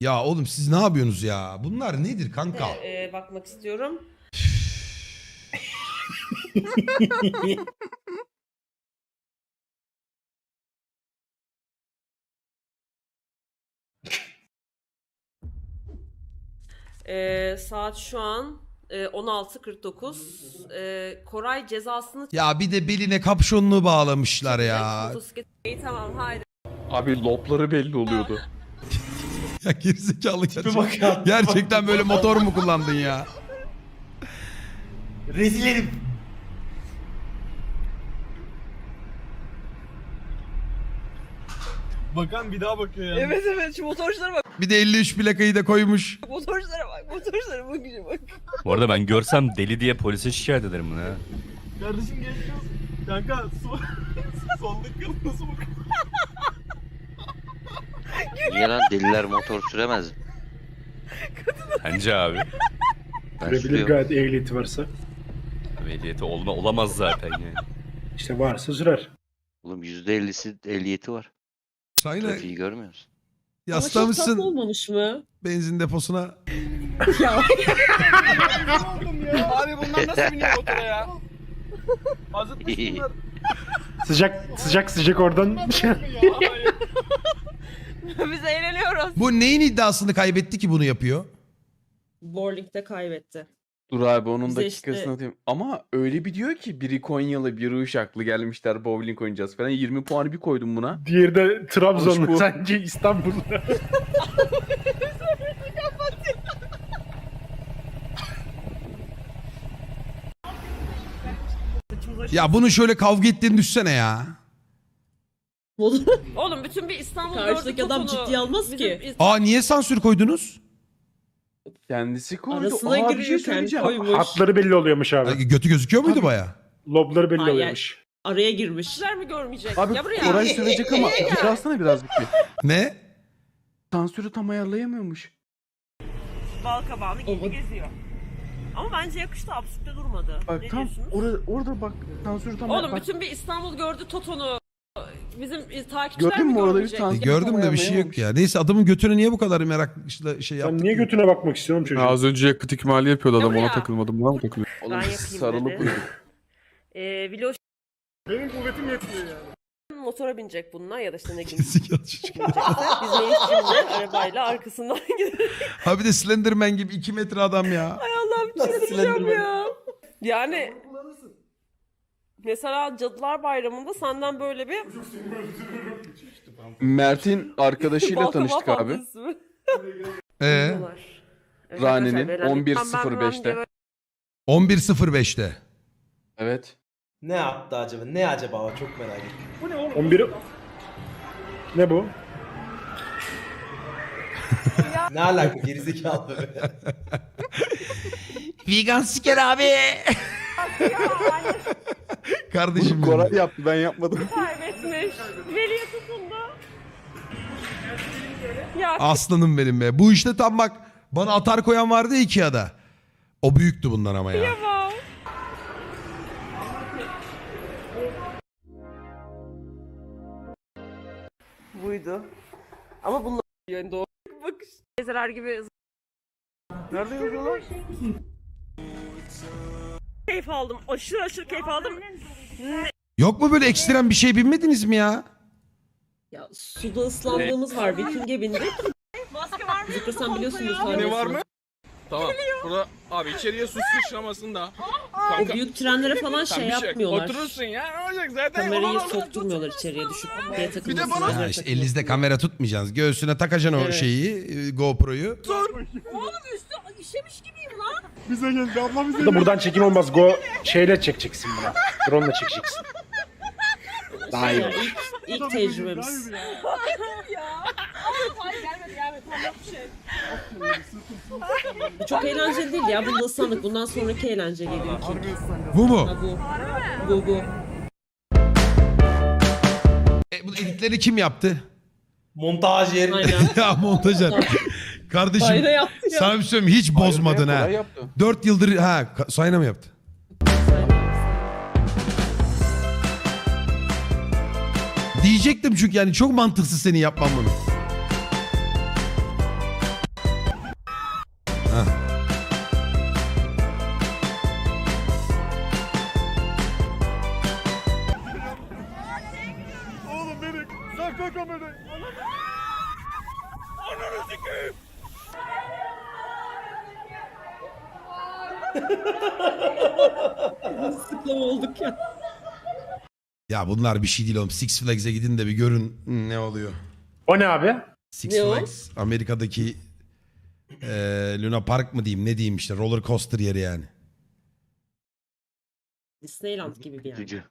Ya oğlum siz ne yapıyorsunuz ya? Bunlar nedir kanka? e, bakmak istiyorum. E, saat şu an e, 16.49. E, Koray cezasını Ya bir de beline kapşonluğu bağlamışlar ya. motosiklet- İyi tamam haydi. Abi lobları belli oluyordu. Ya gerizekalı Bir gerçekten. bak ya. Gerçekten böyle motor mu kullandın ya? Rezil herif. Bakan bir daha bakıyor ya. Evet evet şu motorculara bak. Bir de 53 plakayı da koymuş. Motorculara bak. Motorculara bakıcı bak. Bu arada ben görsem deli diye polise şikayet ederim bunu ya. Kardeşim geçiyoruz. Kanka sol, soldaki kadın nasıl bakıyor? Niye lan deliler motor süremez mi? Bence abi. Ben Sürebilir sürüyorum. gayet ehliyeti varsa. Ehliyeti olma, olamaz zaten yani. İşte varsa sürer. Oğlum %50'si ehliyeti var. Sayın Trafiği görmüyor musun? Ama çok yaslamışsın olmamış mı? benzin deposuna. Ya Abi bunlar nasıl biniyor motora ya? Azıtmış bunlar. Sıcak sıcak sıcak oradan biz eğleniyoruz. Bu neyin iddiasını kaybetti ki bunu yapıyor? Bowling'de kaybetti. Dur abi onun Bize dakikasını işte- atayım. Ama öyle bir diyor ki biri Konyalı biri Uşaklı gelmişler bowling oynayacağız falan. 20 puanı bir koydum buna. diğeri de Alış Trabzonlu bu. sanki İstanbul'da. Ya bunun şöyle kavga ettiğini düşsene ya. Oğlum bütün bir İstanbul Karşıdaki adam Totonu. ciddiye almaz Bizim ki. İz- Aa niye sansür koydunuz? Kendisi koydu. Arasına Aa, bir şey giriyor, kendi söyleyeceğim. koymuş. Hatları belli oluyormuş abi. Ay, Götü gözüküyor muydu baya? Lobları belli Hayır. oluyormuş. Araya girmiş. Sizler mi görmeyecek? Abi ya buraya. Koray sövecek ama bir alsana birazcık bir. Ne? Sansürü tam ayarlayamıyormuş. Bal kabağını giydi geziyor. Ama bence yakıştı absürtte durmadı. Bak ne tam diyorsunuz? orada, orada bak sansürü tam Oğlum bak, bütün bir İstanbul gördü Toton'u. Bizim takipçiler Gördün mi mü orada bir görmeyecek? tane- E, gördüm de bir şey yok ya. Neyse adamın götüne niye bu kadar meraklı şey yaptın? Sen niye götüne bakmak istiyorsun çocuğum? Az önce yakıt ikmali yapıyordu adam Ya ona takılmadım. Buna mı takılıyor? Oğlum Ben yapayım sarılıp dedi. uyuduk. Ee, Viloş Benim kuvvetim yetmiyor yani. motora binecek bununla ya da işte ne gün Gerizekalı çocuk. binecekse. Biz Melih'cimle arabayla arkasından gideriz. Ha bir de Slenderman gibi 2 metre adam ya. Allah'ım çıldıracağım ya. Yani mesela Cadılar Bayramı'nda senden böyle bir Mert'in arkadaşıyla balkama tanıştık abi. fantezisi mi? Ee. Evet, Rane'nin beyler, 11.05'te. ben- ben- 11.05'te. Evet. Ne yaptı acaba? Ne acaba çok merak ettim. 11 Ne bu? Ne alaka gerizekalı be. Vegan siker abi. Kardeşim Bunu Koray yaptı ben yapmadım. kaybetmiş. Veli'ye tutundu. Ya Aslanım benim be. Bu işte tam bak bana atar koyan vardı ya Ikea'da. O büyüktü bundan ama ya. kıyamam. Buydu. Ama bunlar yani doğru bakış. Teyzeler gibi Nerede yazıyorlar? Keyif aldım. Aşırı aşırı keyif aldım. Yok mu böyle ekstrem bir şey bilmediniz mi ya? Ya suda ıslandığımız var. Viking'e bindik. Zikra sen biliyorsundur Ne var mı? Tamam. Burada abi içeriye su sıçramasın da. O Kanka. büyük trenlere falan sen şey bir yapmıyorlar. Oturursun ya. Ne olacak zaten? Kamerayı olur. sokturmuyorlar içeriye düşüp diye bana- takılmasınlar. Ha işte elinizde kamera tutmayacaksınız. Göğsüne takacaksın o Evet. şeyi, e, GoPro'yu. Bu da buradan çekim olmaz. Go şeyle çekeceksin buna. Drone'la çekeceksin. Daha iyi. Ya, ilk, ilk tecrübemiz. Bu çok eğlenceli değil ya. Bunda ıslandık. Bundan sonraki eğlence geliyor. King. Bu mu? Ha, bu. Bu bu. E, bu editleri kim yaptı? Montaj yerine. Aynen. ya montajer. Kardeşim ya. sana bir şey söyleyeyim mi? hiç bozmadın ha. Yaptı. 4 yıldır ha ka- mı yaptı? Diyecektim çünkü yani çok mantıksız senin yapman bunu. Hah. Oğlum beni sakla kamerayı. Ananı sikeyim. Sıklama olduk ya. Ya bunlar bir şey değil oğlum. Six Flags'e gidin de bir görün ne oluyor. O ne abi? Six Ne o? Flags Amerika'daki eee Luna Park mı diyeyim ne diyeyim işte roller coaster yeri yani. Disneyland gibi bir yer. Üzücü.